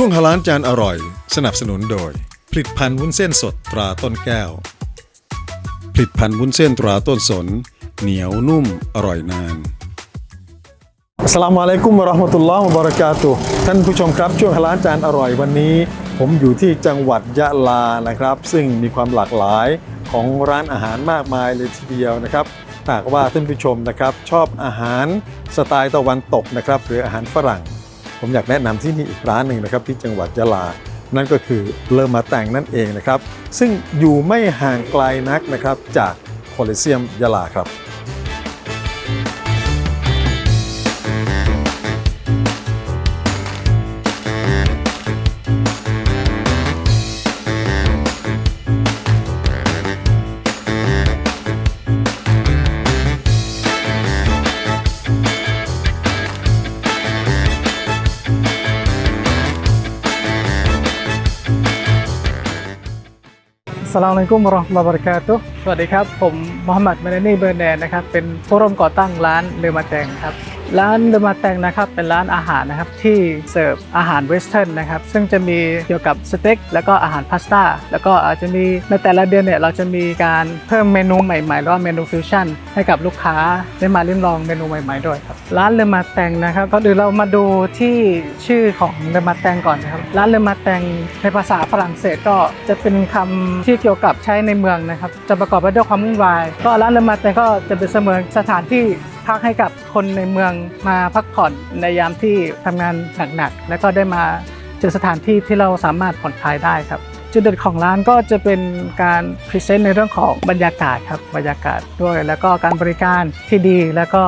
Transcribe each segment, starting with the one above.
ช่วงฮาลานจานอร่อย สนับสนุนโดย ผลิตภัณฑ์วุ้นเส้นสดตราต้นแก้ว ผลิตภัณฑ์วุ้นเส้นตราต้นสน เหนียวนุ่มอร่อยนานอัสสลามุอะลัยกุมราะห์มตุลลอฮ์บะเรากาตุท่านผู้ชมครับ ช่วงฮาลานจานอร่อยวันนี้ ผมอยู่ที่จังหวัดยะลานะครับ ซึ่งมีความหลากหลายของร้านอาหารมากมายเลยทีเดียวนะครับหากว่าท่านผู้ชมนะครับ ชอบอาหารสไตล์ตะวันตกนะครับ หรืออาหารฝรั่ง ผมอยากแนะนำที่นี่อีกร้านหนึ่งนะครับ ที่จังหวัดยะลา นั่นก็คือเลอมาแต่งนั่นเองนะครับ ซึ่งอยู่ไม่ห่างไกลนักนะครับจากโคลิเซียมยะลาครับ สลามอะลัยกุมวะเราะห์มะตุลลอฮ์มะบริกาตุสวัสดีครับ ผมมูฮัมหมัดมานานีเบอร์แนนนะครับ เป็นผู้ร่วมก่อตั้งร้านเรือมาแตงครับ ร้านเรือมาแตงนะครับเป็นร้านอาหารนะครับที่เสิร์ฟอาหารเวสเทิร์นนะครับซึ่งจะมีเกี่ยวกับสเต็กแล้วก็อาหารพาสต้าแล้วก็อาจจะมีในแต่ละเดือนเนี่ยเราจะมีการเพิ่มเมนูใหม่ๆหรือว่าเมนูฟิวชั่นให้กับลูกค้าได้มาลิ้มลองเมนูใหม่ๆด้วยครับร้านเรือมาแตงนะครับก็เดี๋ยวเรามาดูที่ชื่อของเรือมาแตงก่อนนะครับร้านเรือมาแตงในภาษาฝรั่งเศสก็จะเป็นคำที่เกี่ยวกับใช้ในเมืองนะครับจะประกอบไปด้วยความวุ่นวาย ก็ร้านเรือมาแตงก็จะเป็นเสมือนสถานที่ พักให้กับคนในเมืองมาพักผ่อนในยามที่ทำงานหนักๆ แล้วก็ได้มาเจอสถานที่ที่เราสามารถผ่อนคลายได้ครับ จุดเด่นของร้านก็จะเป็นการพรีเซนต์ในเรื่องของบรรยากาศครับบรรยากาศด้วย แล้วก็การบริการที่ดี แล้วก็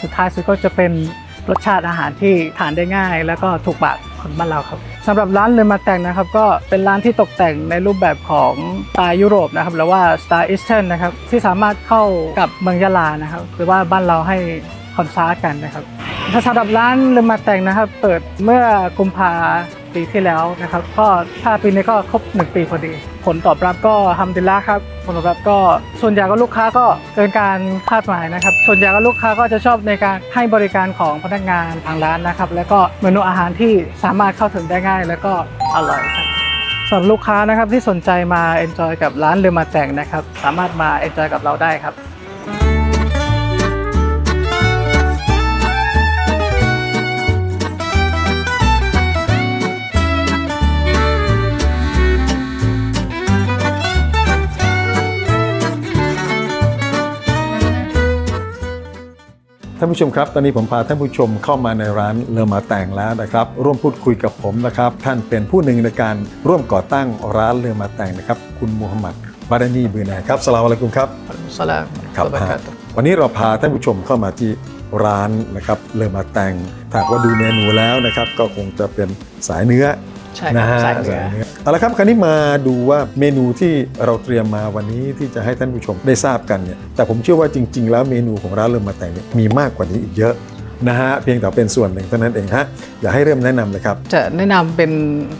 สุดท้ายสุดก็จะเป็น รสชาติอาหารที่ทานได้ง่าย แล้วก็ถูกปากคนบ้านเราครับสำหรับร้านเลอมาแต่งนะครับ ก็เป็นร้านที่ตกแต่งในรูปแบบของสไตล์ยุโรปนะครับหรือว่าสไตล์อีสเทิร์นนะครับที่สามารถเข้ากับเมืองยะลานะครับ หรือว่าบ้านเราให้คอนซากันนะครับ สำหรับร้านเลอมาแต่งนะครับ เปิดเมื่อกุมภาปีที่แล้วนะครับ ก็ถ้าปีนี้ก็ครบ1ปีพอดี ผลตอบรับก็ทำดีละครับ ผลตอบรับก็ส่วนใหญ่ก็ลูกค้าก็เกินการคาดหมายนะครับ ส่วนใหญ่ก็ลูกค้าก็จะชอบในการให้บริการของพนักงานทางร้านนะครับ แล้วก็เมนูอาหารที่สามารถเข้าถึงได้ง่าย แล้วก็อร่อยครับสำหรับลูกค้านะครับที่สนใจมา enjoy กับร้านเรือมาแต่งนะครับ สามารถมา enjoy กับเราได้ครับ ท่านผู้ชมครับ ตอนนี้ผมพาท่านผู้ชมเข้ามาในร้านเลอมาแต่งแล้วนะครับ ร่วมพูดคุยกับผมนะครับ ท่านเป็นผู้หนึ่งในการร่วมก่อตั้งร้านเลอมาแต่งนะครับ คุณมูฮัมหมัดบารานีบือนะครับสลามอะลัยกุมครับสลามครับบะกาตุฮ์วันนี้เราพาท่านผู้ชมเข้ามาที่ร้านนะครับเลอมาแต่งถ้าหากว่าดูเมนูแล้วนะครับ ก็คงจะเป็นสายเนื้อ ใช่คนะรับฮะสายเนื้อเนื้อเอาละครับคราวนี้มาดูว่าเมนูที่เราเตรียมมาวันนี้ที่จะให้ท่านผู้ชมได้ทราบกันเนี่ยแต่ผมเชื่อว่าจริง ๆ แล้วเมนูของร้านเริ่มมาแต่งเนี่ยมีมากกว่านี้อีกเยอะ นะฮะเพียงแต่เป็นส่วนหนึ่งเท่านั้นเองฮะอยากให้เริ่มแนะนำเลยครับ จะแนะนำเป็น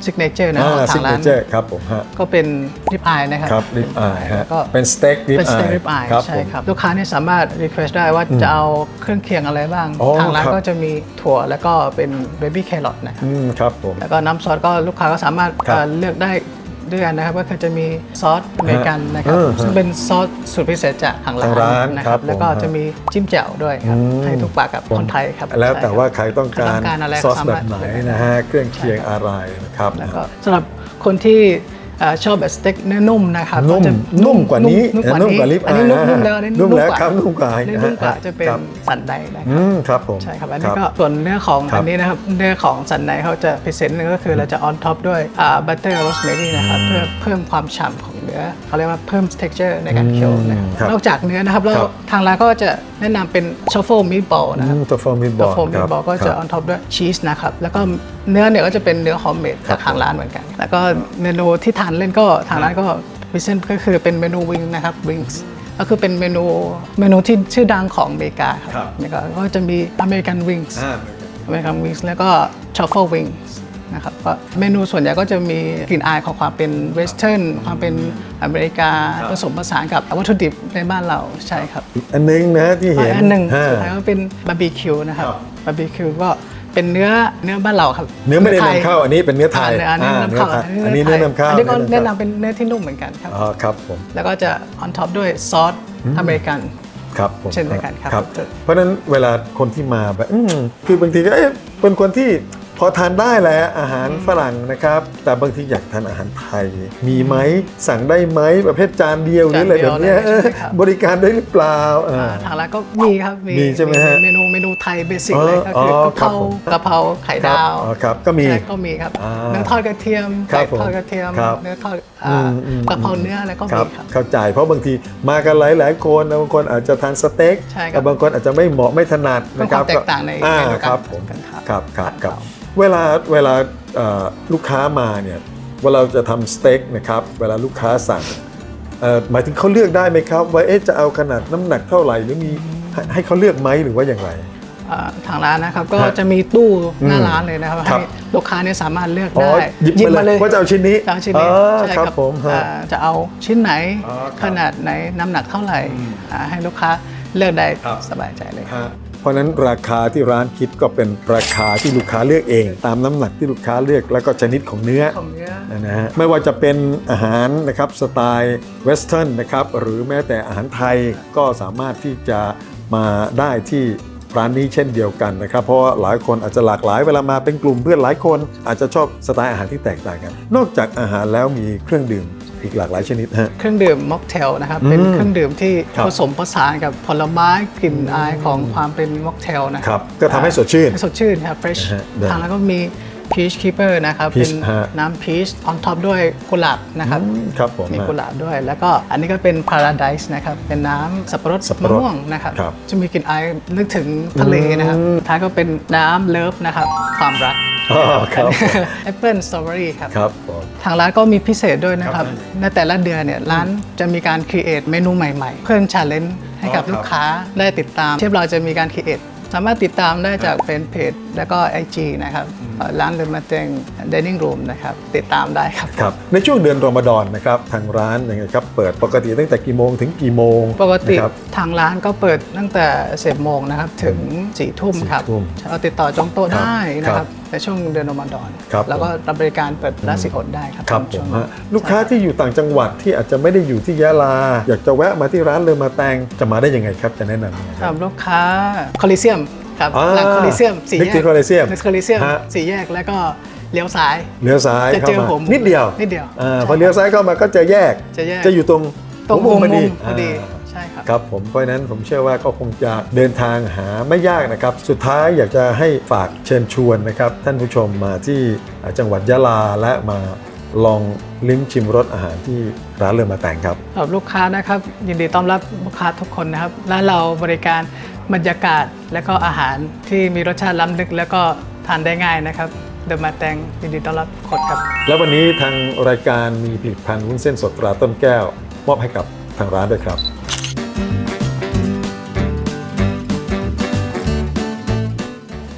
ซิกเนเจอร์นะของซิทากงเนร้านเจอร์ครับผมฮะ ก็เป็นริบอายนะครับ ครับริบอายฮะก็ เป็นสเต็กริบเป็นสอาเต็กยริบอายครับใช่ผม ครับ ลูกค้าเนี่ยสามารถรีเควสได้ว่าจะเอาเครื่องเคียงอะไรบ้าง อ๋อทางร้านครับ ก็จะมีถั่วแล้วก็เป็นเบบี้แครอทนะครับ อืมครับผม แล้วก็น้ำซอสก็ลูกค้าก็สามารถครับ เอ่อเลือกได้ ด้วยกันนะครับก็คือจะมีซอสอเมริกันนะครับ เออซึ่งเป็นซอสสูตรพิเศษจากทางร้าทางร้านนนะคครัรับบผมแล้วก็จะมีจิ้มแจ่วด้วยครับ อืม ให้ทุกปากกับคนไทยครับแล้วแต่ใช่ครับว่าใครต้องการต้องการอะไรซอสสาแบมารบถไหนนะฮะเครื่องเคียงอะไรนะครับ แล้วก็สำหรับคนที่เอ่อ ชอบแบบสเต็กเนื้อนุ่มนะครับนุ่มจะนุ่มกว่านี้นุ่มกว่านุ่มนี้กว่าลิปอันนี้อายนุ่มนะนุ่มแล้วอันนี้นุ่มแล้วกาครับนุ่มกว่าอันนี้นุ่มกว่านะฮะจะเป็นครับสันในนะครับอืมครับผมใช่ครับอันนี้ก็ส่วนเนื้อของครับอันนี้นะครับเนื้อของสันในเขาจะพิเศษนึงก็คือเราจะออนท็อปด้วยบัตเตอร์โรสเมรี่นะครับเพื่อเพิ่มความฉ่ำของ เนื้อเขาเรียกว่าเพิ่ม texture ในการเคี้ยวนะครับครับนอกจากเนื้อนะครับแล้วครับทางร้านก็จะแนะนำเป็นชอฟเฟิลมิตบอลนะครับตัวฟอร์มิบอตัวลโฟมมิตบอลก็จะออนท็อปด้วยชีสนะครับแล้วก็เนื้อเนี่ยก็จะเป็นเนื้อฮอมเมดจากทางร้านเหมือนกัน แล้วก็เมนูที่ทานเล่นก็ทางร้านก็พิเศษก็คือเป็นเมนูวิงนะครับวิงส์ก็คือเป็นเมนูเมนูที่ชื่อดังของอเมริกาครับครับอเมริกาก็จะมีอเมริกันวิงส์ อ่า อเมริกันวิงส์แล้วก็ชอฟเฟิลวิงส์ นะครับก็เมนูส่วนใหญ่ก็จะมีกลิ่นอายของความเป็นเวสเทิร์นความเป็นอเมริกาผสมผสานกับวัตถุดิบในบ้านเราใช่ครับอีกอันนึงนะที่เห็นอันหนึ่งฮะสุดท้ายก็เป็นบาร์บีคิวนะครับครับบาร์บีคิวก็เป็นเนื้อเนื้อบ้านเราครับ เนื้อไม่ได้ทยนำเข้าอันนี้เป็นเนื้อไทยอ่าเนื้อเนื้อนำเข้าอ่าอันนี้เนื้อนำเข้าอันนี้ก็เนื้แนะอนำเข้านำเป็นเนื้อที่นุ่มเหมือนกันครับอ๋อครับผมแล้วก็จะ on top ด้วยซอสอเมริกันครับผมเช่นเดียวกันครับครับเพราะฉะนั้นเวลาคนที่มาแบบอืมคือบางทีก็เอ๊ะเป็นคนที่พ อทานได้แหละอาหารฝรั่งนะครับ แต่บางทีอยากทานอาหารไทย มีไหมสั่งได้ไหมประเภทจานเดียวหรืออะไรแบบเนี้ยจานเดียวเลยใช่ไหมครับเออบริการได้หรือเปล่าเออทางร้านก็มีครับมีใช่ไหมฮะเมนูเมนูไทยเบสิกอ๋อเลยก็คืออ๋อกะเพราครับผมกะเพราไข่ครับดาวอ๋อครับก็มีใช่ก็มีครับอ่าเนื้อทอดกระเทียมครัไก่บผมทอดกระเทียมครับเนื้อทอดอ่าอืมอืมกะเพราเนื้ออะไรก็คมีรับครับเข้าใจเพราะบางทีมากันหลายหลายๆคนนะบางคนอาจจะทานสเต็กใช่ครับแต่บางคนอาจจะไม่เหมาะไม่ถนัดเป็นนะคควารับมแตกต่างในอ่าเมนูครับผมกันครับครับครับครับครับเวลาเวลาเอ่อลูกค้ามาเนี่ยเวลาเราจะทำสเต็กนะครับเวลาลูกค้าสั่งเอ่อหมายถึงเขาเลือกได้ไหมครับ ว่าเอ๊ะจะเอาขนาดน้ำหนักเท่าไหร่หรือมีให้ให้เขาเลือกไหมหรือว่าอย่างไรอ่าทางร้านนะครับก็ฮะจะมีตู้หน้าอืมร้านเลยนะครับครับให้ลูกค้าเนี่ยสามารถเลือกอ๋อได้หยิบมาเลยว่าจะเอาชิ้นนี้จะเอาชิ้นนี้อ๋อใช่ครับผมฮะอ่าจะเอาชิ้นไหนอ๋อครับขนาดไหนน้ำหนักเท่าไหร่อ่าให้ลูกค้าเลือกได้ครับสบายใจเลยฮะ เพราะฉะนั้นราคาที่ร้านคิดก็เป็นราคาที่ลูกค้าเลือกเอง ตามน้ำหนักที่ลูกค้าเลือกแล้วก็ชนิดของเนื้อของเนื้อ นะฮะไม่ว่าจะเป็นอาหารนะครับสไตล์เวสเทิร์นนะครับหรือแม้แต่อาหารไทยก็สามารถที่จะมาได้ที่ร้านนี้เช่นเดียวกันนะครับ เพราะว่าหลายคนอาจจะหลากหลายเวลามาเป็นกลุ่มเพื่อนหลายคนอาจจะชอบสไตล์อาหารที่แตกต่างกัน นอกจากอาหารแล้วมีเครื่องดื่ม อีกหลากหลายชนิดฮะ เครื่องดื่มม็อกเทลนะครับอืมเป็นเครื่องดื่มที่ครับ ผสมผสานกับผลไม้กลิ่นอายของความเป็นม็อกเทลนะคครัรับ ก็ทำให้สดชื่น สดชื่นครับ fresh นะฮะได้ทางแล้วก็มี peach keeper นะครับ Peach เป็นฮะ น้ำ peach on top ด้วยกุหลาบนะครับ ครับผม มีฮะกุหลาบด้วย แล้วก็อันนี้ก็เป็น paradise นะครับ เป็นน้ำสับปะรดสับมะปะรดม่วงนะครับ ครับจะมีกลิ่นอายนึกถึงทะเลนะครับท้ายก็เป็นน้ำเลิฟนะครับ ความรัก อ๋อครับผมแอปเปิลสตรอเบอรี่ครับ ครับผมทางร้านก็มีพิเศษด้วยนะครับครับ ในแต่ละเดือนเนี่ยร้านจะมีการครีเอทเมนูใหม่ๆ เพิ่มชาเลนจ์ให้กับอ๋อครับลูกค้าได้ติดตามที่เราจะมีการครีเอทสามารถติดตามได้จากเป็นเพจแล้วก็ IG นะครับเอ่อร้านเดนมาเตง Dining Room นะครับติดตามได้ครับครับ ในช่วงเดือนรอมฎอนนะครับทางร้านยังไงครับเปิดปกติตั้งแต่กี่โมงถึงกี่โมง ปกตินะครับทางร้านก็เปิดตั้งแต่10โมงนะครับถึง4ทุ่มครับสี่ทุ่มเราติดต่อจองโต๊ะครับได้นะคครัรับบในช่วงเดือนรอมฎอนครับแล้วก็รับบริการเปิดร้านสิอดได้ครับครับผช่วมงนั้นฮะลูกค้าที่อยู่ต่างจังหวัดที่อาจจะไม่ได้อยู่ที่ยะลา อยากจะแวะมาที่ร้านเลยมาแตงจะมาได้ยังไงครับจะแนะนำยังไงคสำหรัรับบลูกค้าคอลิเซียม ครับอ่าหลังคอลิเซียมสี่นึกแยถึกง Coliseum นึกคอลิเซียมฮะ สี่แยกแล้วก็เลี้ยวซ้าย เลี้ยวซ้ายจะเข้าเจอมาหัวมุมนิดเดียวนิดเดียวอ่าใช่พอเลี้ยวซ้ายเข้ามาก็จะแยกจะแยกจะอยู่ตรงตรงหัวมุมพอดีพอดีอ่าใช่ครับ ครับผมเพราะฉะนั้นผมเชื่อว่าก็คงจะเดินทางหาไม่ยากนะครับ สุดท้ายอยากจะให้ฝากเชิญชวนนะครับ ท่านผู้ชมมาที่จังหวัดยะลาและมาลองลิ้มชิมรสอาหารที่ร้านเรือมาแต่งครับ สำหรับลูกค้านะครับยินดีต้อนรับลูกค้าทุกคนนะครับร้านเราบริการ บรรยากาศและก็อาหารที่มีรสชาติล้ำลึก แล้วก็ทานได้ง่ายนะครับเดินมาแตงยินดีต้อนรับทุกคนครับ แล้ววันนี้ทางรายการมีผลิตภัณฑ์วุ้นเส้นสดตราต้นแก้ว มอบให้กับทางร้านด้วยครับ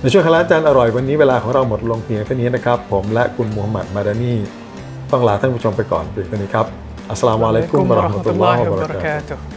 ในช่วงคณะอาจารย์อร่อยวันนี้เวลาของเราหมดลงเพียงเท่านี้นะครับ ผมและคุณมูฮัมหมัดมาดานีต้องลาท่านผู้ชมไปก่อนเพียงเท่านี้ครับอัสสลามุอะลัยกุมวะเราะห์มะตุลลอฮ์วะบะเราะกาตุฮ์ตุฮ์